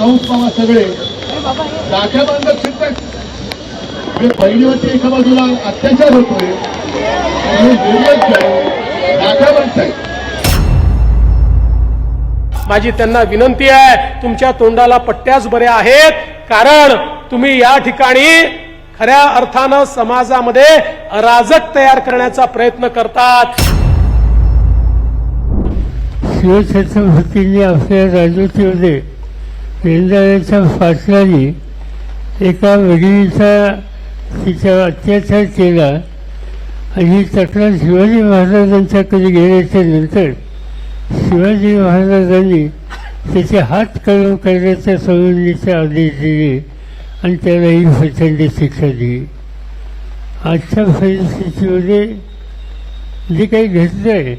मामा सगळे. राख्या बांधत फिरतात म्हणजे बहिणीवरती एका बाजूला अत्याचार होतोय हे. राख्या बांधतायत. माझी त्यांना विनंती आहे तुमच्या तोंडाला पट्ट्याच बऱ्या आहेत कारण तुम्ही या ठिकाणी खऱ्या अर्थानं समाजामध्ये अराजक तयार करण्याचा प्रयत्न करतात. शिवछत्रपतींनी आपल्या राजवटीमध्ये रेंदाळ्याच्या फासलानी एका वडिलीचा तिच्यावर अत्याचार केला आणि ही तक्रार शिवाजी महाराजांच्याकडे गेल्याच्यानंतर शिवाजी महाराजांनी त्याचे हात कलम करण्याच्या संबंधीचे आदेश दिले आणि त्याला ही प्रचंड शिक्षा दिली. आजच्या परिस्थितीमध्ये जे काही घडलं आहे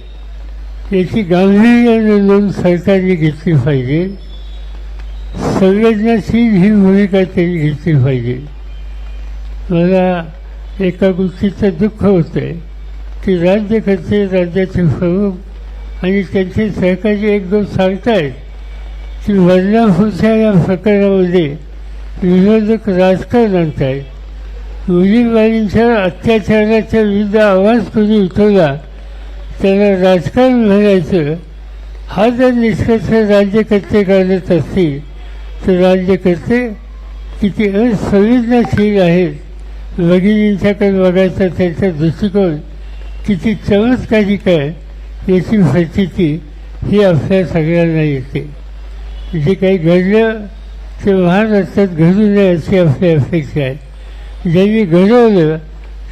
याची गांभीर्याने नोंद सरकारने घेतली पाहिजे. संवेदनाशील ही भूमिका त्यांनी घेतली पाहिजे. मला एका गोष्टीचं दुःख होतं आहे की राज्यकर्ते राज्याचे प्रमुख आणि त्यांचे सहकारी एक दोन सांगतायत की बदलापूरच्या या प्रकरणामध्ये विरोधक राजकारण आणत आहेत मुलीबाईंच्या अत्याचाराच्या विरुद्ध आवाज कोणी उठवला त्याला राजकारण म्हणायचं हा जर निष्कर्ष राज्यकर्ते काढत असतील तर राज्यकर्ते किती असंवेदनशील आहेत भगिनींच्याकडे बघायचा त्यांचा दृष्टिकोन किती चमत्कारिक आहे याची परिस्थिती ही आपल्या सगळ्यांना येते. जे काही घडलं ते महाराष्ट्रात घडू नये अशी आपली अपेक्षा आहे. ज्यांनी घडवलं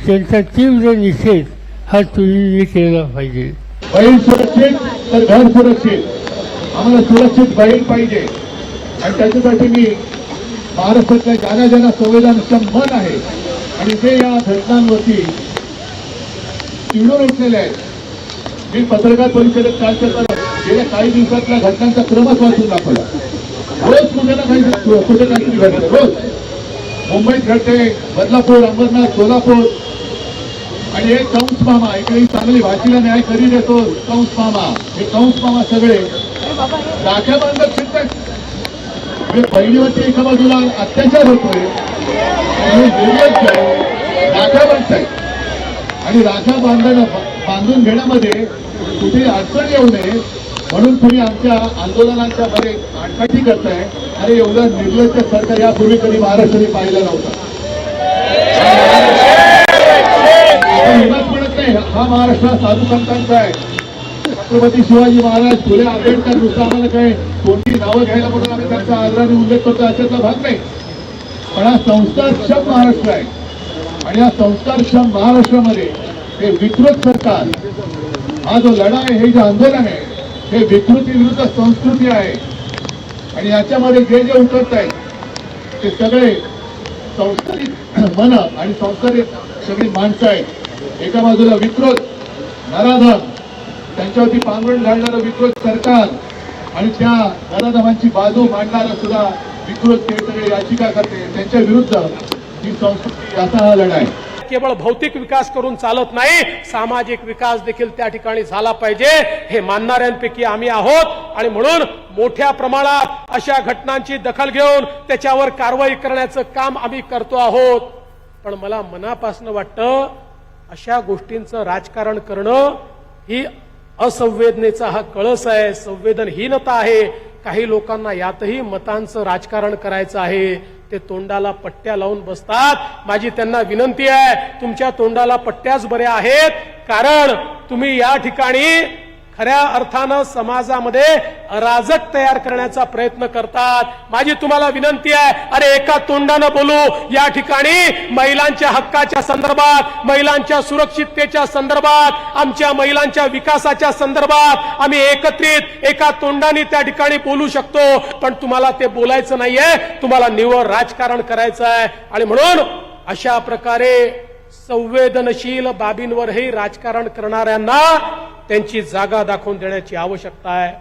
त्यांचा तीव्र निषेध हा तुम्ही केला पाहिजे. बहीण सुरक्षित तर घर सुरक्षित. आम्हाला सुरक्षित बहीण पाहिजे. आणि त्याच्यासाठी मी महाराष्ट्रातल्या ज्यांना ज्यांना संवेदनक्षम मन आहे आणि ते या घटनांवरती चिडून उठलेले आहेत. मी पत्रकार परिषदेत काल करताना गेल्या काही दिवसातल्या घटनांचा क्रमच वाचून दाखवला. रोज कुठे ना काही कुठे काहीतरी घडतं रोज. मुंबईत घडते बदलापूर अंबरनाथ सोलापूर. आणि एक कंस मामा इकडे चांगली भाषेला न्याय करी देतो कंस मामा. हे कंस मामा सगळे. राख्या म्हणजे पहिली म्हणजे एका बाजूला अत्याचार होतोय. आणि हे बांधतायत आणि राखा बांधणं बांधून घेण्यामध्ये कुठे अडचण येऊ नये. म्हणून तुम्ही आमच्या आंदोलनांच्या मध्ये आटकाठी करताय. आणि एवढं निर्लज्ज सरकार यापूर्वी कधी महाराष्ट्राने पाहिलं नव्हतं. आपण म्हणत नाही. हा महाराष्ट्र साधू संतांचा आहे. छत्रपती शिवाजी महाराज फुले आंबेडकर नुसतं आम्हाला काय कोणती नावं घ्यायला म्हणून आम्ही त्यांचा आदराने उल्लेख करतो अशातला भाग नाही. पण हा संस्कारक्षम महाराष्ट्र आहे. आणि या संस्कारक्षम महाराष्ट्रामध्ये हे विकृत सरकार हा जो लढा आहे हे जे आंदोलन आहे हे विकृती विरुद्ध संस्कृती आहे. आणि याच्यामध्ये जे जे उतरत आहेत ते सगळे संस्कारित मन आणि संस्कारित सगळी माणसं आहेत. एका बाजूला विकृत नराधम त्यांच्यावरती पांघरून घालणारं विकृत सरकार आणि त्या नराधमांची बाजू मांडणारं सुद्धा विकृत ते याचिका करते. त्यांच्या विरुद्ध ही संस्कृती असा हा लढा आहे. केवळ भौतिक विकास करून चालत नाही सामाजिक विकास देखील त्या ठिकाणी झाला पाहिजे हे मानणाऱ्यांपैकी आम्ही आहोत. आणि म्हणून मोठ्या प्रमाणात अशा घटनांची दखल घेऊन त्याच्यावर कारवाई करण्याचं काम आम्ही करतो आहोत. पण मला मनापासून वाटतं अशा गोष्टींचं राजकारण करणं ही असंवेदनेचा हा कळस आहे संवेदनहीनता आहे. काही लोकांना यातही मतांचं राजकारण करायचं आहे. ते तोंडाला पट्ट्या लावून बसतात. माझी त्यांना विनंती आहे तुमच्या तोंडाला पट्ट्याच बऱ्या आहेत. कारण तुम्ही या ठिकाणी खऱ्या अर्थानं समाजामध्ये अराजक तयार करण्याचा प्रयत्न करतात. माझी तुम्हाला विनंती आहे अरे एका तोंडानं बोलू. या ठिकाणी महिलांच्या हक्काच्या संदर्भात महिलांच्या सुरक्षिततेच्या संदर्भात आमच्या महिलांच्या विकासाच्या संदर्भात आम्ही एकत्रित एका तोंडाने त्या ठिकाणी बोलू शकतो. पण तुम्हाला ते बोलायचं नाहीये. तुम्हाला निवड राजकारण करायचं आहे. आणि म्हणून अशा प्रकारे संवेदनशील बाबींवरही राजकारण करणाऱ्यांना त्यांची जागा दाखवून देण्याची आवश्यकता आहे.